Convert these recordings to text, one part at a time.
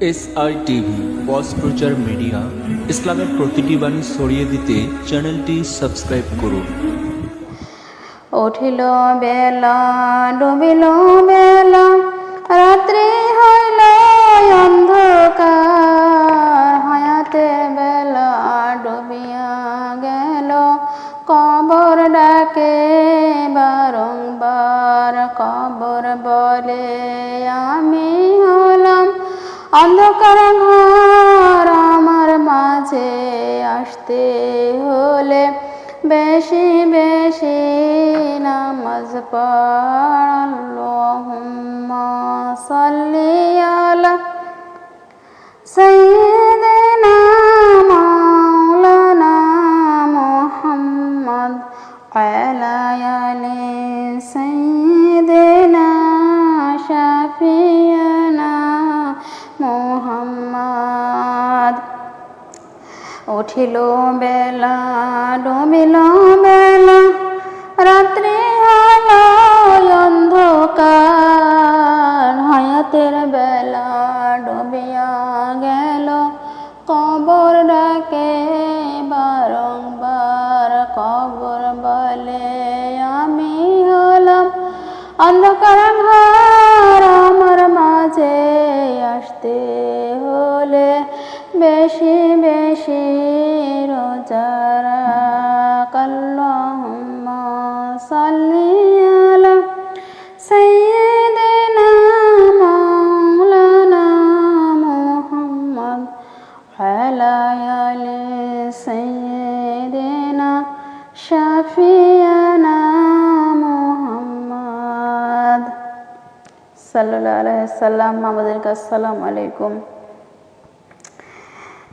S I TV, বস প্রচার media, ইসলামের প্রতিটি বাণী ছড়িয়ে দিতে চ্যানেলটি সাবস্ক্রাইব করুন। উঠিল বেলা, ডুবিল বেলা, রাত্রি হইল অন্ধকার। হায়াতে বেলা ডুবিয়া গেল, কবর ডাকে বারংবার। কবর বলে অন্ধকার ঘর আমার মাঝে আসতে হলে বেশি বেশি নামাজ পড়াল্লাহুম্মা সাল্লি আলা সাইয়্যিদিনা রোজারা কাল্লাহুম্মা সাল্লি আলা সাইয়্যিদিনা মাওলানা মুহাম্মদ আলা আলি সাইয়্যিদিনা শাফিয়ানা মুহাম্মদ সাল্লাল্লাহু আলাইহি সাল্লাম আমাদের কাছে আসসালামু আলাইকুম।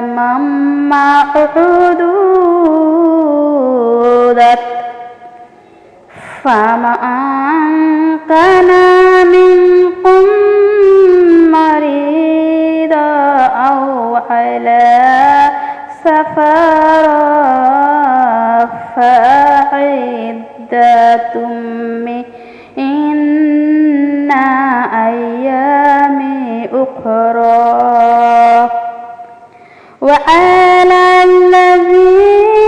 أياما معدودة فمن كان منكم مريضا أو على سفر فعدة من أيام أخرى وعلى الذين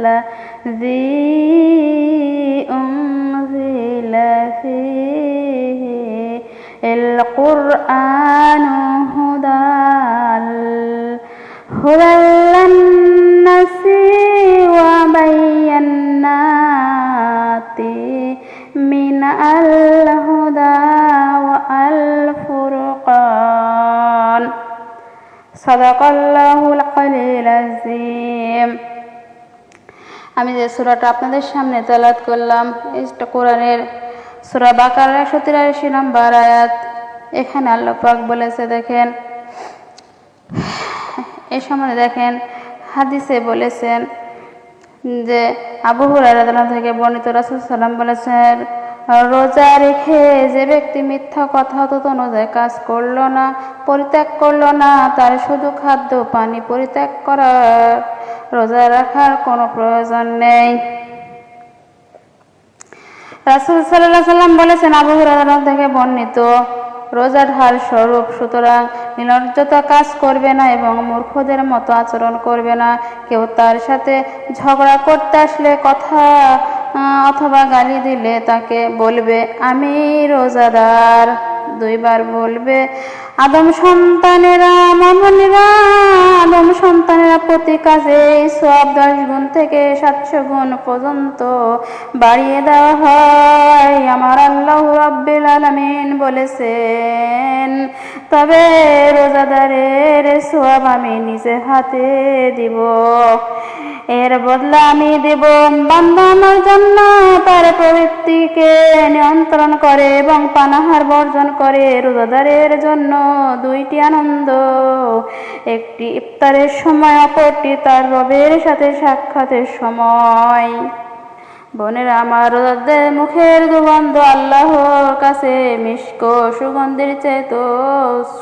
الذي أنزل فيه القرآن هدى هدى للناس وبينات من الهدى والفرقان. صدق الله العلي العظيم. আমি যে সুরাটা আপনাদের সামনে তেলাত করলাম, এটা কোরআনের সুরা বাকার একশো তিরাশি নাম্বার আয়াত। এখানে আল্লাহ পাক বলেছে, দেখেন, এ সময় দেখেন, হাদিসে বলেছেন যে আবু হুরায়রা থেকে বর্ণিত রাসুল সাল্লাম বলেছেন রোজা রেখে যে ব্যক্তি মিথ্যা কথা তত অনুযায়ী কাজ করল না, পরিত্যাগ করল না, তার শুধু খাদ্য পানি পরিত্যাগ করার রোজা রাখার কোনো প্রয়োজন নেই। রাসুল সাল্লাহ সাল্লাম বলেছেন, আবু হুরায়রা থেকে বর্ণিত রোজা ঢাল স্বরূপ, সুতরাং নির্লজ্জতা কাজ করবে না এবং মূর্খদের মতো আচরণ করবে না। কেউ তার সাথে ঝগড়া করতে আসলে কথা অথবা গালি দিলে তাকে বলবে, আমি রোজাদার। দুইবার বলবে, আদম সন্তানেরা মামনেরা, আদম সন্তানেরা প্রতি কাজে সব দশ গুণ থেকে সাতশো গুণ পর্যন্ত বাড়িয়ে দেওয়া হয়। আমার আলামিন বলেছেন, তবে রোজাদারের সোয়াব আমি নিজে হাতে দিব। এর বদলা আমি দেব বান্দা জন্য। তার প্রবৃত্তিকে নিয়ন্ত্রণ করে এবং পানাহার বর্জন করে রোজাদারের জন্য দুইটি আনন্দ। একটি ইফতারের সময়, অপরটি তার রবের সাথে সাক্ষাতের সময়। বোনেরা আমার মুখের দুগন্ধ আল্লাহর কাছে মিষ্ক সুগন্ধির চেতো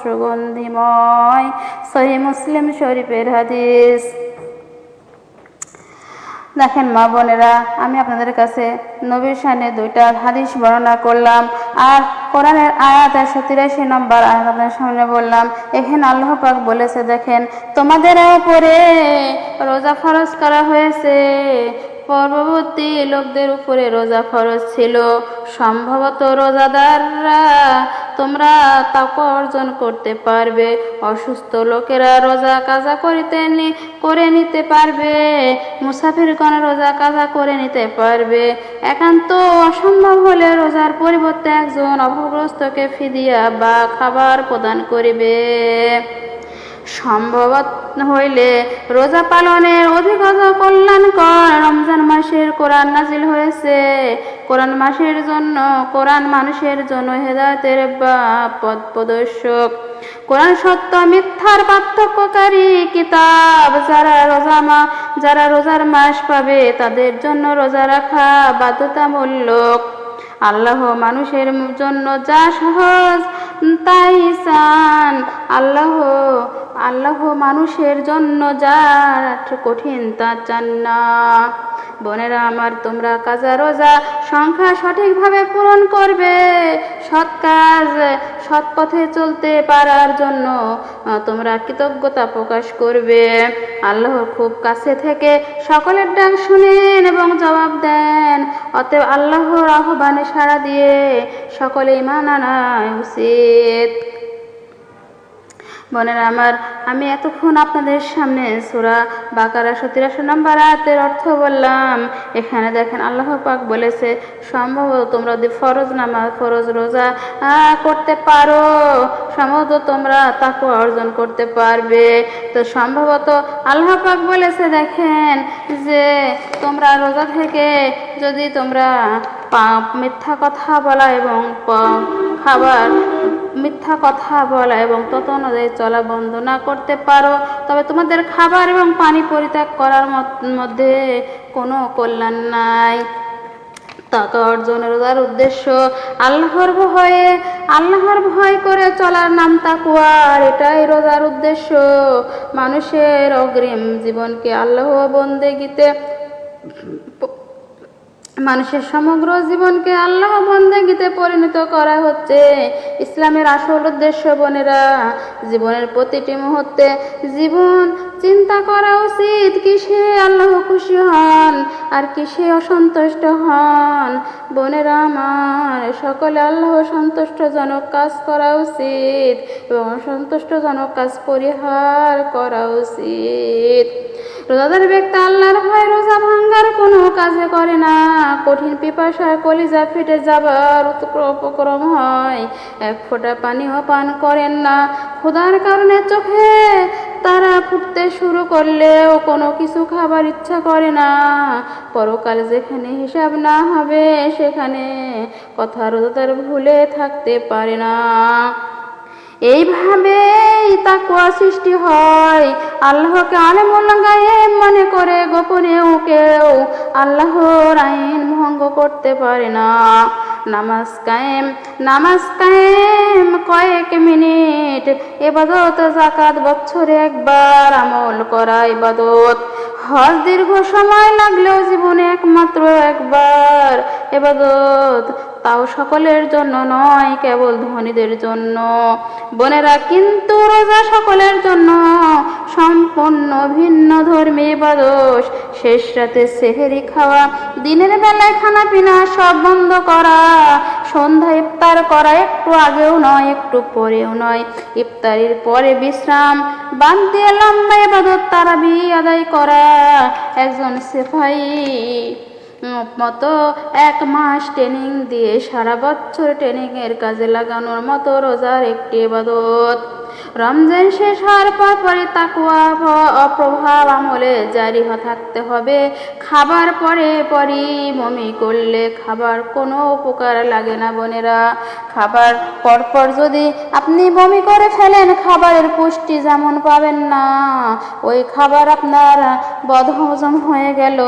সুগন্ধিময়। সহি মুসলিম শরীফের হাদিস। দেখেন মা বোনেরা, আমি আপনাদের কাছে নবীর সামনে দুইটা হাদিস বর্ণনা করলাম। আর কোরআনের আয়াত একশো তিরাশি নম্বর আয়াত আপনাদের সামনে বললাম। এখানে আল্লাহ পাক বলেছে, দেখেন, তোমাদের উপরে রোজা ফরজ করা হয়েছে। পূর্ববর্তী লোকদের উপরে রোজা ফরজ ছিল। সম্ভবত রোজাদাররা তোমরা তাপ অর্জন করতে পারবে। অসুস্থ লোকেরা রোজা কাজা করিতে করে নিতে পারবে। মুসাফিরগণ রোজা কাজা করে নিতে পারবে। একান্ত অসম্ভব হলে রোজার পরিবর্তে একজন অভাবগ্রস্তকে ফিদিয়া বা খাবার প্রদান করিবে। সম্ভব হইলে রোজা পালনের অধিকত কল্যাণকর রমজান মাসের কোরআন নাজিল হয়েছে। কোরআন মাসের জন্য, কোরআন মানুষের জন্য হেদায়তের বা পদ প্রদর্শক। কোরআন সত্য, মিথ্যার পার্থক্যকারী কিতাব যারা রোজা মা, যারা রোজার মাস পাবে, তাদের জন্য রোজা রাখা বাধ্যতামূলক। আল্লাহ মানুষের জন্য যা সহজ, তাই চান। আল্লাহ আল্লাহ মানুষের জন্য যা কঠিন তা চান না। বোনেরা আমার, তোমরা কাজা রোজা সংখ্যা সঠিকভাবে পূরণ করবে। সৎ কাজ, সৎ পথে চলতে পারার জন্য তোমরা কৃতজ্ঞতা প্রকাশ করবে। আল্লাহর খুব কাছে থেকে সকলের ডাক শুনেন এবং জবাব দেন। অতএব আল্লাহর আহ্বানে সাড়া দিয়ে সকলে ইমান আনা উচিত। বোনেরা আমার, আমি এতক্ষণ আপনাদের সামনে সুরা বাকারা সতিরাশো নম্বর আয়াতের অর্থ বললাম। এখানে দেখেন আল্লাহ পাক বলেছে, সম্ভবত তোমরা যদি ফরজ নামাজ, ফরজ রোজা করতে পারো। সম্ভবত তোমরা তাকে অর্জন করতে পারবে। তো সম্ভবত আল্লাহ পাক বলেছে, দেখেন যে তোমরা রোজা থেকে যদি তোমরা মিথ্যা কথা বলা এবং খাবার মিথ্যা কথা বলা এবং তত অনুযায়ী চলা বন্ধ না করতে পারো। তবে তোমাদের খাবার এবং পানি পরিত্যাগ করার মধ্যে কোনো কল্যাণ নাই। টাকা অর্জনের রোজার উদ্দেশ্য আল্লাহর ভয়ে, আল্লাহর ভয় করে চলার নাম তাকুয়ার এটাই রোজার উদ্দেশ্য। মানুষের অগ্রিম জীবনকে আল্লাহ বন্দেগিতে মানুষের সমগ্র জীবনকে আল্লাহ বন্দেগিতে পরিণত করা হচ্ছে। ইসলামের আসল উদ্দেশ্য বোনেরা, জীবনের প্রতিটি মুহূর্তে জীবন চিন্তা করা উচিত কিসে আল্লাহ খুশি হন আর কিসে অসন্তুষ্ট হন। বোনেরা আমার, সকলে আল্লাহ সন্তুষ্টজনক কাজ করা উচিত এবং অসন্তুষ্টজনক কাজ পরিহার করা উচিত। রোজাদার ব্যক্তি আল্লাহর ভয় রোজা ভাঙ্গার কোনো কাজে করে না। কঠিন পিপাসায় কলিজা ফেটে যাবার উপক্রম হয়। এক ফোঁটা পানিও পান করেন না। ক্ষুধার কারণে চোখে তারা ফুটতে শুরু করলেও কোনো কিছু খাবার ইচ্ছা করে না। পরকাল যেখানে হিসাব না হবে, সেখানে কথা রোজাদার ভুলে থাকতে পারে না। এইভাবেই তাকুয়া সৃষ্টি হয়। আল্লাহকে আলেমুল গায়েব মনে করে গোপনেও কেউ আল্লাহর আইন ভঙ্গ করতে পারে না। নামাজ কায়েম নামাজ কায়েম কয়েক মিনিট। এবাদত জাকাত বছরে একবার আমল করা ইবাদত। হজ দীর্ঘ সময় লাগলেও জীবনে একমাত্র একবার এবাদত তাও সকলের জন্য নয়, কেবল ধনীদের জন্য। বোনেরা, কিন্তু রোজা সকলের জন্য সম্পূর্ণ ভিন্ন ধর্মী ইবাদত। শেষ রাতে সেহেরি খাওয়া, দিনের বেলায় খানা পিনা সব বন্ধ করা। সন্ধ্যা ইফতার করা একটু আগেও নয়, একটু পরেও নয়। ইফতারির পরে বিশ্রাম, বাদ দিয়ে লম্বা ইবাদত তারাবি আদায় করা। একজন সেফাই মতো এক মাস ট্রেনিং দিয়ে সারা বছর ট্রেনিংয়ের কাজে লাগানোর মতো রোজার একটি ইবাদত। রমজান শেষ হওয়ার পর পরে তাকুয়া অপ্রভাব আমলে জারি থাকতে হবে। খাবার পরে পরই মমি করলে খাবার কোনো উপকার লাগে না বোনেরা। খাবার পরপর যদি আপনি বমি করে ফেলেন, খাবারের পুষ্টি যেমন পাবেন না, ওই খাবার আপনার বদহজম হয়ে গেল,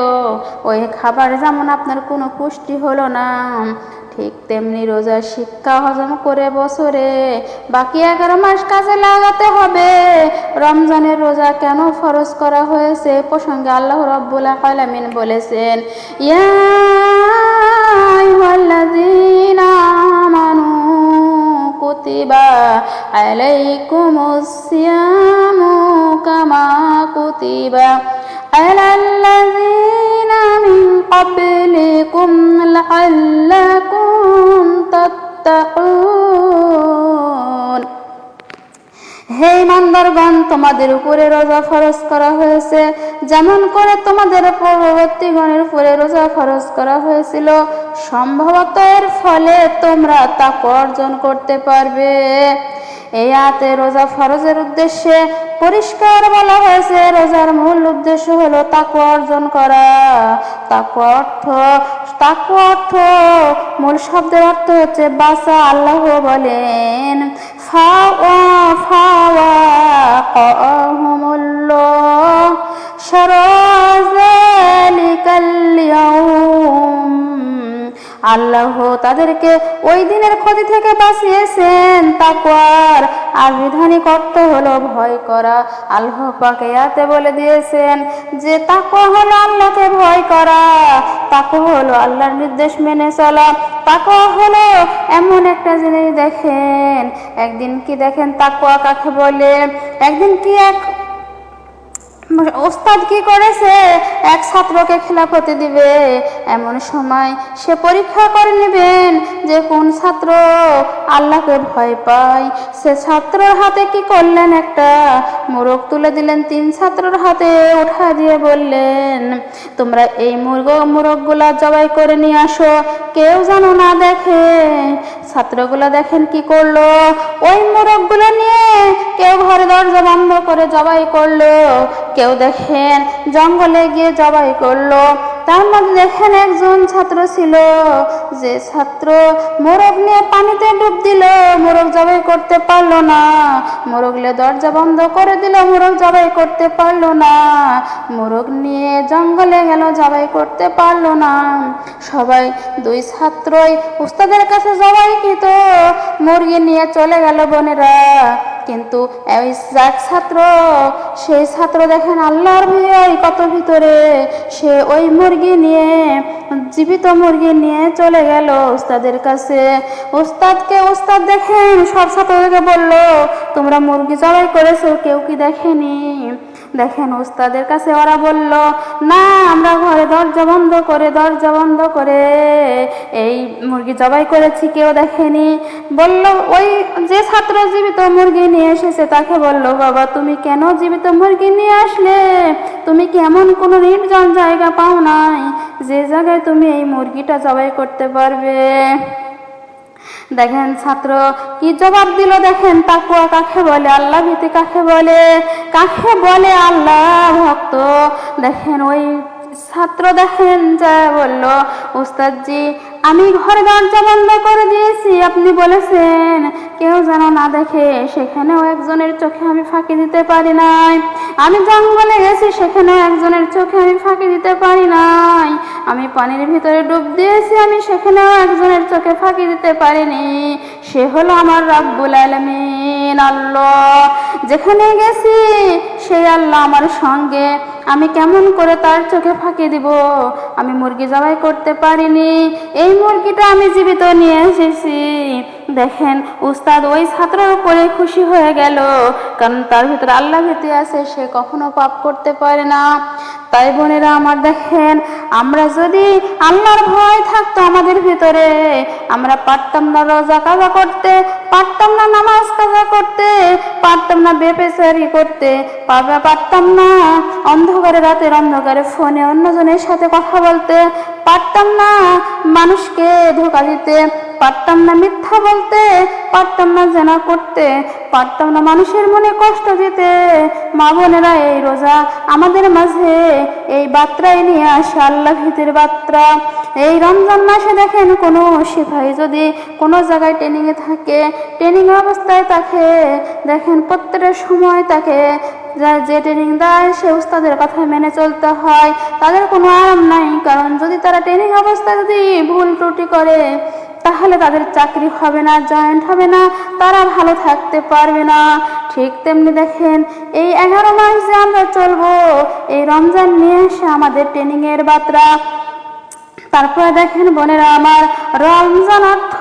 ওই খাবার যেমন আপনার কোনো পুষ্টি হলো না ঠিক তেমনি রোজার শিক্ষা হজম করে বছরে বাকি এগারো মাস কাজে লাগাতে হবে। রমজানের রোজা কেন ফরজ করা হয়েছে? প্রসঙ্গে আল্লাহ রব্বুল আলামিন বলেছেন কুতিবা কামা কুতিবা আলাল্লাযীনা মিন قبلكم لعلكم تتقون হে ইমানদারগণ তোমাদের উপরে রোজা ফরজ করা হয়েছে যেমন করে তোমাদের পূর্ববর্তী গণের উপরে রোজা ফরজ করা হয়েছিল সম্ভবত এর ফলে তোমরা তা অর্জন করতে পারবে এই আতে রোজা ফরজের উদ্দেশ্যে পরিষ্কার বলা হয়েছে, রোজার মূল উদ্দেশ্য হলো তাকু অর্জন করা। তাকু অর্থ তাকু অর্থ মূল শব্দের অর্থ হচ্ছে বাসা আল্লাহ বলেন, ফাওয়া ফাওয়া قأهم আল্লাহ তাদেরকে ওই দিনের ক্ষতি থেকে বাঁচিয়েছেন। তাকওয়ার আবিধানিক অর্থ হলো ভয় করা। আল্লাহ পাকে ইয়াতে বলে দিয়েছেন যে, তাকওয়া হলো আল্লাহকে ভয় করা। তাকওয়া হলো আল্লাহর নির্দেশ মেনে চলা। তাকওয়া হলো এমন একটা জিনিস দেখেন। একদিন কি দেখেন তাকওয়া কাকে বলে? একদিন কি এক ওস্তাদ কি করেছে? এক ছাত্রকে খেলাফতি দিবে। এমন সময় সে পরীক্ষা করে নেবেন যে কোন ছাত্র আল্লাহকে ভয় পায়। সে ছাত্রর হাতে কি করলেন একটা? মোরগ তুলে দিলেন তিন ছাত্রর হাতে, উঠা দিয়ে বললেন, তোমরা এই মুরগ, মোরগগুলা জবাই করে নিয়ে আসো। কেউ যেন না দেখে। ছাত্রগুলা দেখেন কি করল? ওই মোরগগুলো নিয়ে কেউ ঘরে দরজা বন্ধ করে জবাই করল। কেউ দেখেন জঙ্গলে গিয়ে জবাই করল। তার মধ্যে দেখেন একজন ছাত্র ছিল, যে ছাত্র মোরগ নিয়ে পানিতে ডুব দিল। মোরগ জবাই করতে পারল না। মোরগলে দরজা বন্ধ করে দিল। মোরগ জবাই করতে পারল না। মোরগ নিয়ে জঙ্গলে গেল জবাই করতে পারল না। সবাই দুই ছাত্রই উস্তাদের কাছে জবাই জবাইকৃত। মুরগি নিয়ে চলে গেল বোনেরা। কিন্তু যাক ছাত্র, সেই ছাত্র দেখেন আল্লাহর ভয় কত ভিতরে। সে ওই মুরগি নিয়ে, জীবিত মুরগি নিয়ে চলে গেল ওস্তাদের কাছে। ওস্তাদকে ওস্তাদ দেখেন সব ছাত্রদেরকে বলল, তোমরা মুরগি জবাই করেছ, কেউ কি দেখেনি? দেখেন উস্তাদের কাছে ওরা বলল, না, আমরা ঘরে দরজা বন্ধ করে, দরজা বন্ধ করে এই মুরগি জবাই করেছি, কেউ দেখেনি। বলল, ওই যে ছাত্র জীবিত মুরগি নিয়ে এসেছে, তাকে বলল, বাবা, তুমি কেন জীবিত মুরগি নিয়ে আসলে? তুমি কি এমন কোনো নির্জন জায়গা পাও নাই যে জায়গায় তুমি এই মুরগিটা জবাই করতে পারবে? দেখেন ছাত্র, কি জবাব দিল দেখেন? তাকুয়া কাকে বলে? আল্লাহ ভীতি কাকে বলে? কাকে বলে আল্লাহ ভক্ত? দেখেন ওই ছাত্র দেখেন যা বলল, উস্তাদজি আমি ঘরে দরজা বন্ধ করে দিয়েছি, আপনি বলেছেন, কেউ যেন না দেখে, সেখানেও একজনের চোখে আমি ফাঁকি দিতে পারি নাই। আমি জঙ্গলে গেছি, সেখানেও একজনের চোখে আমি ফাঁকি দিতে পারি নাই। আমি পানির ভিতরে ডুব দিয়েছি, আমি সেখানেও একজনের চোখে ফাঁকি দিতে পারিনি। সে হলো আমার রাব্বুল আলমিন, আল্লাহ। যেখানে গেছি, সেই আল্লাহ আমার সঙ্গে। আমি কেমন করে তার চোখে ফাঁকি দিব? আমি মুরগি জবাই করতে পারিনি। এই মুরগিটা আমি জীবিত নিয়ে এসেছি। দেখেন, উস্তাদ ওই ছাত্রের উপরে খুশি হয়ে গেল। কারণ তার ভিতরে আল্লাহ ভীতি আছে, সে কখনো পাপ করতে পারে না। তাই বোনেরা আমার দেখেন, আমরা যদি আল্লাহর ভয় থাকতো আমাদের ভিতরে, আমরা পারতাম না রোজা কাজা করতে, পারতাম না নামাজ কাজা করতে, পারতাম না বেপেসারি করতে পারতাম না। অন্ধকারে রাতের অন্ধকারে ফোনে অন্যজনের সাথে কথা বলতে পারতাম না মানুষকে ধোকা দিতে, পারতাম না মিথ্যা বলতে, পারতাম না জেনা করতে, পারতাম না মানুষের মনে কষ্ট দিতে। মা বোনেরা, এই রোজা আমাদের মাঝে, এই বার্তায় নিয়ে আসে আল্লাহ ভীতির বার্তা। এই রমজান মাসে দেখেন কোনো সিপাহী যদি কোনো জায়গায় ট্রেনিংয়ে থাকে ট্রেনিং অবস্থায় তাকে দেখেন প্রত্যেকটা সময় তাকে যে ট্রেনিং দেয় সে উস্তাদের কথা মেনে চলতে হয়। তাদের কোনো আরাম নাই, কারণ যদি তারা ট্রেনিং অবস্থায় যদি ভুল ত্রুটি করে, তাহলে তাদের চাকরি হবে না জয়েন্ট হবে না, তারা ভালো থাকতে পারবে না। ঠিক তেমনি দেখেন এই এগারো মাস যে আমরা চলবো, এই রমজান নিয়ে এসে আমাদের ট্রেনিংয়ের বার্তা তারপরে দেখেন বোনেরা, আমার রমজান অর্থ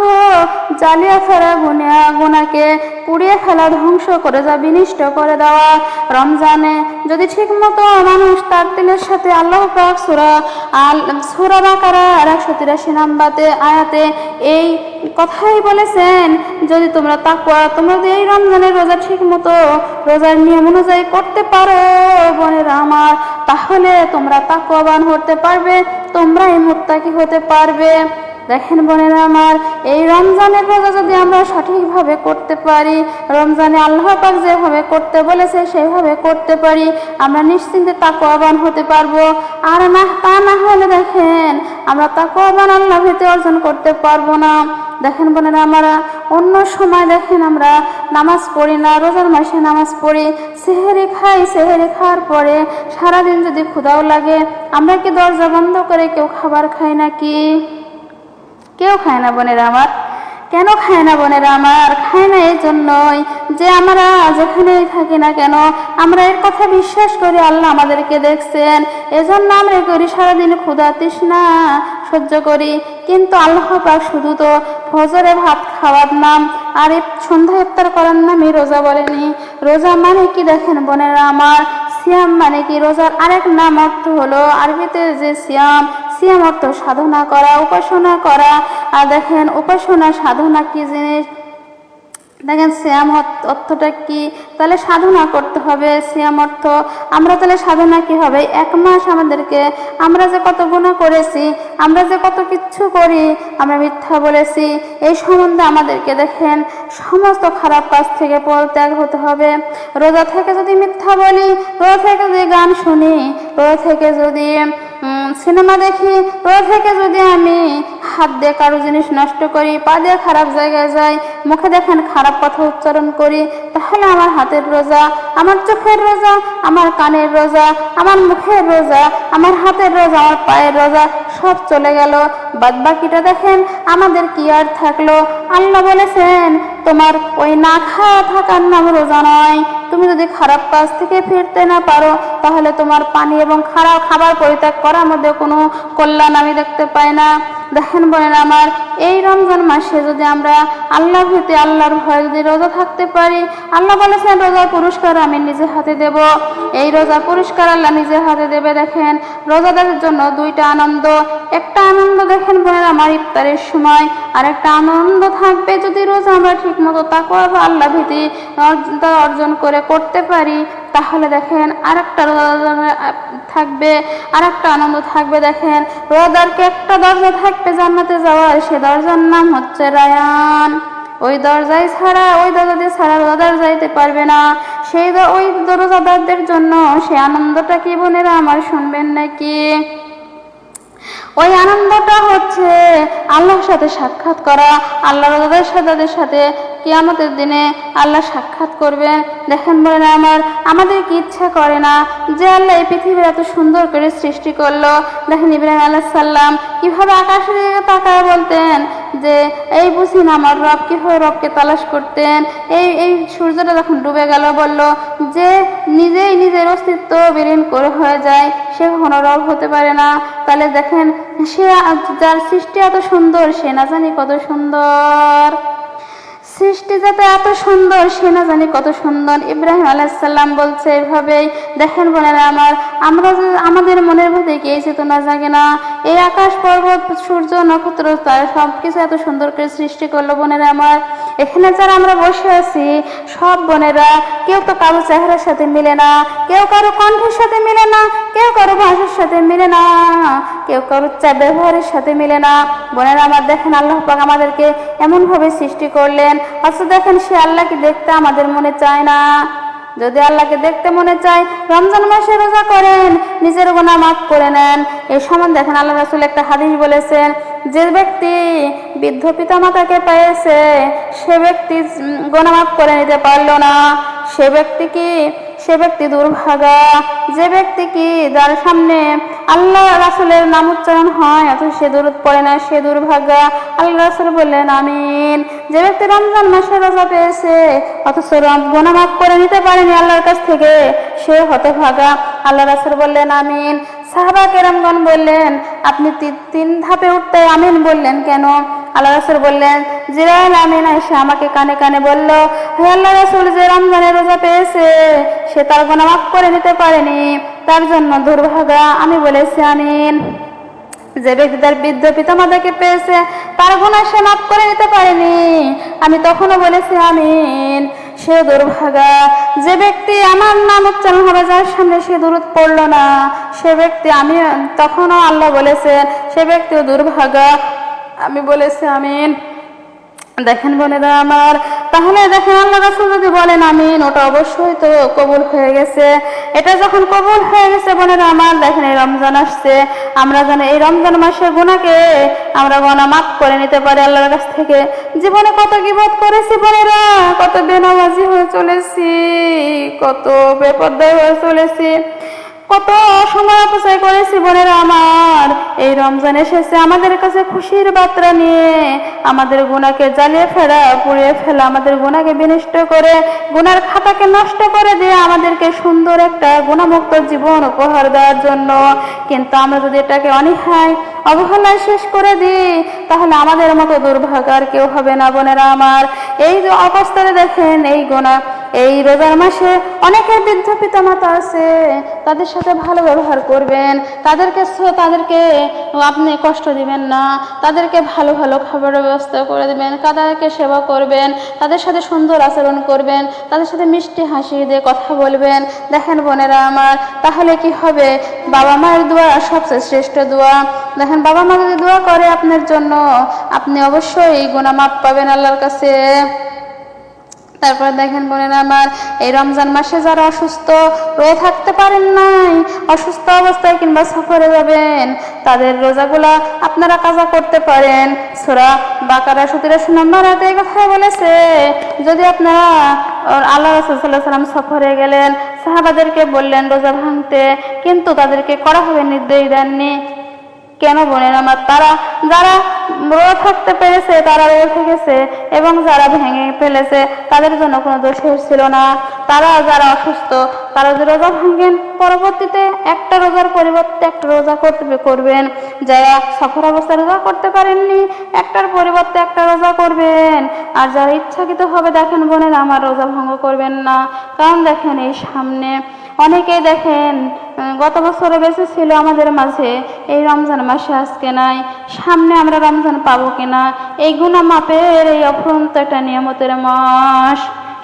জালিয়া ফেরা গুনিয়া গুনাকে পুড়িয়ে ফেলা, ধ্বংস করে যা বিনিষ্ট করে দেওয়া। রমজানে যদি ঠিক মতো মানুষ তার দিলের সাথে আল্লাহ পাক সুরা আল, সুরা বাকারা একশো তিরাশি নাম্বাতে আয়াতে এই কথাই বলেছেন, যদি তোমরা তাকুয়া তোমরা এই রমজানের রোজা ঠিক মতো রোজার নিয়ম অনুযায়ী করতে পারো, বোনেরা আমার, তাহলে তোমরা তাকুয়াবান হতে পারবে। তোমরাই মুত্তাকি হতে পারবে। দেখেন বোনেরা আমার, এই রমজানের রোজা যদি আমরা সঠিকভাবে করতে পারি, রমজানে আল্লাহ পাক যেভাবে করতে বলেছে সেভাবে করতে পারি, আমরা নিশ্চিন্তে তাকোয়াবান হতে পারব। আর না, তা না হলে দেখেন, আমরা তাকোয়াবান আল্লাহ ভেতে অর্জন করতে পারব না। দেখেন বোনেরা, আমরা অন্য সময় দেখেন আমরা নামাজ পড়ি না, রোজার মাসে নামাজ পড়ি, সেহেরি খাই, সেহেরি খাওয়ার পরে সারাদিন যদি ক্ষুদাও লাগে, আমরা কি দরজা বন্ধ করে কেউ খাবার খাই নাকি? কেউ খায় না বোনেরা আমার। কেন খায় না বোনেরা আমার? খায় না এই জন্যই যে আমরা যেখানেই থাকি না কেন, আমরা এর কথা বিশ্বাস করি আল্লাহ আমাদেরকে দেখছেন। এজন্য আমরা করি সারাদিন ক্ষুধা তৃষ্ণা সহ্য করি। কিন্তু আল্লাহ পাক শুধু তো ফজরে ভাত খাওয়ার নাম আর সন্ধ্যা ইফতার করার নামই রোজা বলেনি। রোজা মানে কি দেখেন বোনেরা আমার? সিয়াম মানে কি? রোজার আরেক নাম অর্থ হলো আরবিতে যে সিয়াম সিয়াম অর্থ সাধনা করা, উপাসনা করা। আর দেখেন, উপাসনা সাধনা কি জিনিস? দেখেন শ্যাম অর্থটা কি? তাহলে সাধনা করতে হবে। শ্যাম অর্থ, আমরা তাহলে সাধনা কি হবে? এক মাস আমাদেরকে, আমরা যে কত গুণা করেছি, আমরা যে কত কিচ্ছু করি, আমরা মিথ্যা বলেছি, এই সম্বন্ধে আমাদেরকে দেখেন, সমস্ত খারাপ কাজ থেকে পরিত্যাগ হতে হবে। রোজা থেকে যদি মিথ্যা বলি, রোজা থেকে যদি গান শুনি, রোজা থেকে যদি সিনেমা দেখি, রোজা থেকে যদি আমি হাত দিয়ে কারও জিনিস নষ্ট করি, পা দিয়ে খারাপ জায়গায় যাই, মুখে দেখেন খারাপ কথা উচ্চারণ করি, তাহলে আমার হাতের রোজা, আমার চোখের রোজা, আমার কানের রোজা, আমার মুখের রোজা, আমার হাতের রোজা, আমার পায়ের রোজা, সব চলে গেল। বাদ বাকিটা দেখেন, আমাদের কি আর থাকল? আল্লাহ বলেছেন, তোমার ওই না খাওয়া থাকার নাম রোজা নয়। তুমি যদি খারাপ কাজ থেকে ফিরতে না পারো তাহলে তোমার পানি এবং খারাপ খাবার পরিত্যাগ করার মধ্যে কোনো কল্যাণ আমি দেখতে পাই না। দেখেন বোনেরা আমার, এই রমজান মাসে যদি আমরা আল্লাহ ভীতি আল্লাহর ভয়ে যদি রোজা থাকতে পারি, আল্লাহ বলেছেন, রোজার পুরস্কার আমি নিজে হাতে দেব। এই রোজার পুরস্কার আল্লাহ নিজের হাতে দেবে, দেখেন, রোজাদারের জন্য দুইটা আনন্দ। একটা আনন্দ, দেখেন বোনেরা আমার ইফতারের সময়, আর একটা আনন্দ থাকবে যদি রোজা আমরা ঠিক মতো তাকুয়া আল্লাহ ভীতি অর্জন করে করতে পারি। তাহলে দেখেন আর একটা থাকবে আর একটা আনন্দ থাকবে, দেখেন। রোজাদারকে একটা দরজা থাকবে জান্নাতে যাওয়ার? সে দরজার নাম হচ্ছে রায়ান। ওই দরজায় ছাড়া, ওই দরজা দিয়ে ছাড়া রোজাদার যাইতে পারবে না। সেই ওই রোজাদারদের জন্য সে আনন্দটা কি বোনেরা আমার শুনবেন নাকি? ওই আনন্দটা হচ্ছে আল্লাহর সাথে সাক্ষাৎ করা, আল্লাহ রোজাদের সাথে কিয়ামতের দিনে আল্লাহ সাক্ষাৎ করবেন। দেখেন বলেন আমার আমাদের কি ইচ্ছা করে না যে আল্লাহ এই পৃথিবীর এত সুন্দর করে সৃষ্টি করল। দেখেন ইব্রাহিম আল্লাহ সাল্লাম কীভাবে আকাশের দিকে তাকায় বলতেন যে, এই বুঝি না আমার রব, কীভাবে রবকে তালাশ করতেন? এই এই সূর্যটা যখন ডুবে গেল, বলল যে, নিজেই নিজের অস্তিত্ব বিলীন করে হয়ে যায়, সে কখনো রব হতে পারে না। তাহলে দেখেন, সে যার সৃষ্টি এত সুন্দর, সে না জানি কত সুন্দর। সৃষ্টি যাতে এত সুন্দর, সে না জানি কত সুন্দর। ইব্রাহিম আলাইসাল্লাম বলছে এভাবেই, দেখেন বোনেরা আমার, আমরা আমাদের মনের মধ্যে কি তো না জাগে না? এই আকাশ পর্বত, সূর্য, নক্ষত্র, তার সব কিছু এত সুন্দর করে সৃষ্টি করল বোনেরা আমার। এখানে যারা আমরা বসে আছি, সব বোনেরা, কেউ তো কারও চেহারার সাথে মিলে না, কেউ কারও কণ্ঠের সাথে মিলে না, কেউ কারও ভাষার সাথে মিলে না, কেউ কারও ব্যবহারের সাথে মিলে না। বোনেরা আমার দেখেন, আল্লাহ পাক আমাদেরকে এমনভাবে সৃষ্টি করলেন। অথচ দেখেন, সে আল্লাহকে দেখতে আমাদের মনে চায় না। যদি আল্লাহকে দেখতে মনে চায়, রমজান মাসে রোজা করেন, নিজের গোনা মাফ করে নেন। এই সমান দেখেন আল্লাহ রাসুল একটা হাদিস বলেছেন, যে ব্যক্তি বৃদ্ধ পিতা মাতাকে পেয়েছে সে ব্যক্তি গোনা মাফ করে নিতে পারল না। সে ব্যক্তি কি? সে ব্যক্তি দুর্ভাগা। যে ব্যক্তি কি? যার সামনে আল্লাহ রাসুলের নাম উচ্চারণ হয়, অথচ সে দূরত পড়ে না, সে দুর্ভাগা। আল্লাহ রাসুল বললেন, আমিন। যে ব্যক্তি রমজান মাসে রোজা পেয়েছে, অথচ গোনা মাফ করে নিতে পারেনি আল্লাহর কাছ থেকে সে হতভাগা। আল্লাহ রাসুল বললেন, আমিন। সাহাবা কেরামগণ বললেন, আপনি তিন ধাপে উঠতে আমিন বললেন কেন? আল্লাহ রাসুল বললেন, জিরাইল আমিন এসে আমাকে কানে কানে বলল, হে আল্লাহ রাসুল, যে রমজানের রোজা পেয়েছে, সে তার গোনা মাফ করে নিতে পারেনি। তার জন্য দুর্ভাগা। আমি বলেছি, আমিন। যে ব্যক্তি তার বৃদ্ধ পিতামাতাকে পেয়েছে, তার গুণা সে মাফ করে নিতে পারেনি। আমি তখনও বলেছি, আমিন। সে দুর্ভাগা। যে ব্যক্তি আমার নাম উচ্চারণ হবে, যার সামনে সে দূরত পড়ল না, সে ব্যক্তি আমি তখনও আল্লাহ বলেছেন, সে ব্যক্তিও দুর্ভাগা। আমি বলেছি, আমিন। দেখেন বোনেরা আমার, তাহলে দেখেন আল্লাহ রাসুল যদি বলেন আমিন, ওটা অবশ্যই তো কবুল হয়ে গেছে। এটা যখন কবুল হয়ে গেছে বোনেরা আমার, দেখেন এই রমজান আসছে, আমরা যেন এই রমজান মাসের গুণাকে আমরা গণা মাফ করে নিতে পারি আল্লাহর কাছ থেকে। জীবনে কত বিপদ করেছি বোনেরা, কত বেনামাজি হয়ে চলেছি, কত বেপর্দায় হয়ে চলেছি। কত সময় অপচয় করেছি বোনেরা আমার। এই রমজান এসেছে, আমাদের কাছে খুশির বার্তা নিয়ে। আমাদের গুণাকে জ্বালিয়ে ফেলা, পুড়িয়ে ফেলা, আমাদের গুণাকে বিনষ্ট করে গুনার খাতাকে নষ্ট করে দিয়ে আমাদেরকে সুন্দর একটা গুণামুক্ত জীবন উপহার দেওয়ার জন্য। কিন্তু আমরা যদি এটাকে অনীহায়, অবহেলায় শেষ করে দিই, তাহলে আমাদের মতো দুর্ভাগ্য আর কেউ হবে না বোনেরা আমার। এই যে অবস্থাতে দেখেন, এই গোনা এই রোজার মাসে অনেকের বৃদ্ধ পিতা মাতা আছে, তাদের সাথে ভালো ব্যবহার করবেন, তাদেরকে তাদেরকে আপনি কষ্ট দিবেন না, তাদেরকে ভালো ভালো খাবারের ব্যবস্থা করে দেবেন তাদেরকে সেবা করবেন, তাদের সাথে সুন্দর আচরণ করবেন, তাদের সাথে মিষ্টি হাসি দিয়ে কথা বলবেন। দেখেন বোনেরা আমার, তাহলে কি হবে? বাবা মায়ের দোয়া সবচেয়ে শ্রেষ্ঠ দোয়া। দেখেন বাবা মা যদি দোয়া করে আপনার জন্য, আপনি অবশ্যই গুণা মাপ পাবেন আল্লাহর কাছে। তারপর দেখেন বোনেরা আমার, এই রমজান মাসে যারা অসুস্থ রয়ে থাকতে পারেন নাই, অসুস্থ অবস্থায় কিংবা সফরে যাবেন, তাদের রোজাগুলা আপনারা কাজা করতে পারেন। সোরা বাকারা সতেরোশ নম্বর হাতে এই কথা বলেছে, যদি আপনারা আল্লাহ রসুল্লাহ সাল্লাম সফরে গেলেন, সাহাবাদেরকে বললেন রোজা ভাঙতে, কিন্তু তাদেরকে কড়াভাবে নির্দেশ দেননি। কেন বোনের আমার? তারা, যারা রোজা থাকতে পেরেছে, তারা রোজা থেকেছে এবং যারা ভেঙে ফেলেছে, তাদের জন্য কোনো দোষের ছিল না। তারা যারা অসুস্থ, তারা যে রোজা ভাঙেন, পরবর্তীতে একটা রোজার পরিবর্তে একটা রোজা করতে করবেন। যারা সফর অবস্থায় রোজা করতে পারেননি, একটার পরিবর্তে একটা রোজা করবেন। আর যারা ইচ্ছাকৃত হবে দেখেন বোনের, আমার রোজা ভঙ্গ করবেন না। কারণ দেখেন এই সামনে অনেকেই দেখেন গত বছরে বেঁচে ছিল আমাদের মাঝে, এই রমজান মাসে আজকে নাই, সামনে আমরা রমজান পাবো কিনা? এই গুণা মাপের এই অফরন্ত একটা নিয়ামতের মাস।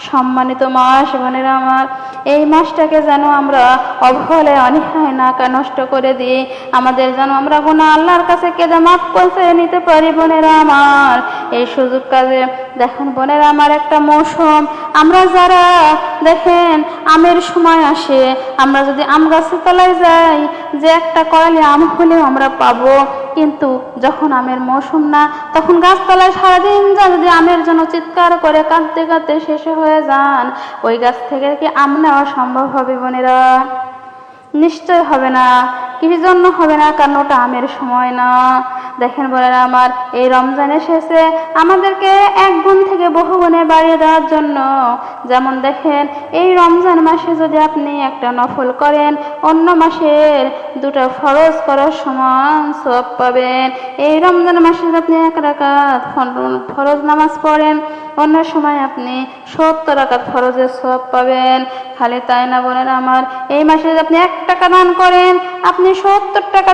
সম্মানিত মাস বোনেরা আমার, এই মাসটাকে যেন আমরা অবহেলায় অনীহায় না নষ্ট করে দিই। আমাদের যেন আমরা গুণা আল্লাহর কাছে কেঁদে মাফ করতে নিতে পারি, বোনেরা আমার। এই সুযোগ কাজে দেখেন বোনেরা আমার একটা মৌসুম। আমরা যারা, দেখেন, আমের সময় আসে, আমরা যদি আম গাছের তলায় যাই, যে একটা করালি আম হলেও আমরা পাবো। কিন্তু যখন আমের মৌসুম না, তখন গাছতলায় সারাদিন যা যদি আমের জন্য চিৎকার করে কাঁদতে কাঁদতে শেষে হয়ে যান, ওই গাছ থেকে কি আম নেওয়া সম্ভব হবে বোনেরা? নিশ্চয় হবে না। কিসের জন্য হবে না, কারণ ওটা আমের সময় না। দেখেন বলেন আমার, এই রমজান এসেছে আমাদেরকে এক গুণ থেকে বহু গুণে বাড়িয়ে দেওয়ার জন্য। যেমন দেখেন, এই রমজান মাসে যদি আপনি একটা নফল করেন, অন্য মাসের দুটো ফরজ করার সমান সব পাবেন। এই রমজান মাসে যদি আপনি এক রাকাত ফরজ নামাজ পড়েন, অন্য সময় আপনি সত্তর রাকাত ফরজের সব পাবেন। খালি তাই না বলেন আমার, এই মাসে যদি আপনি এক টাকা দান করেন, আপনি সত্তর টাকা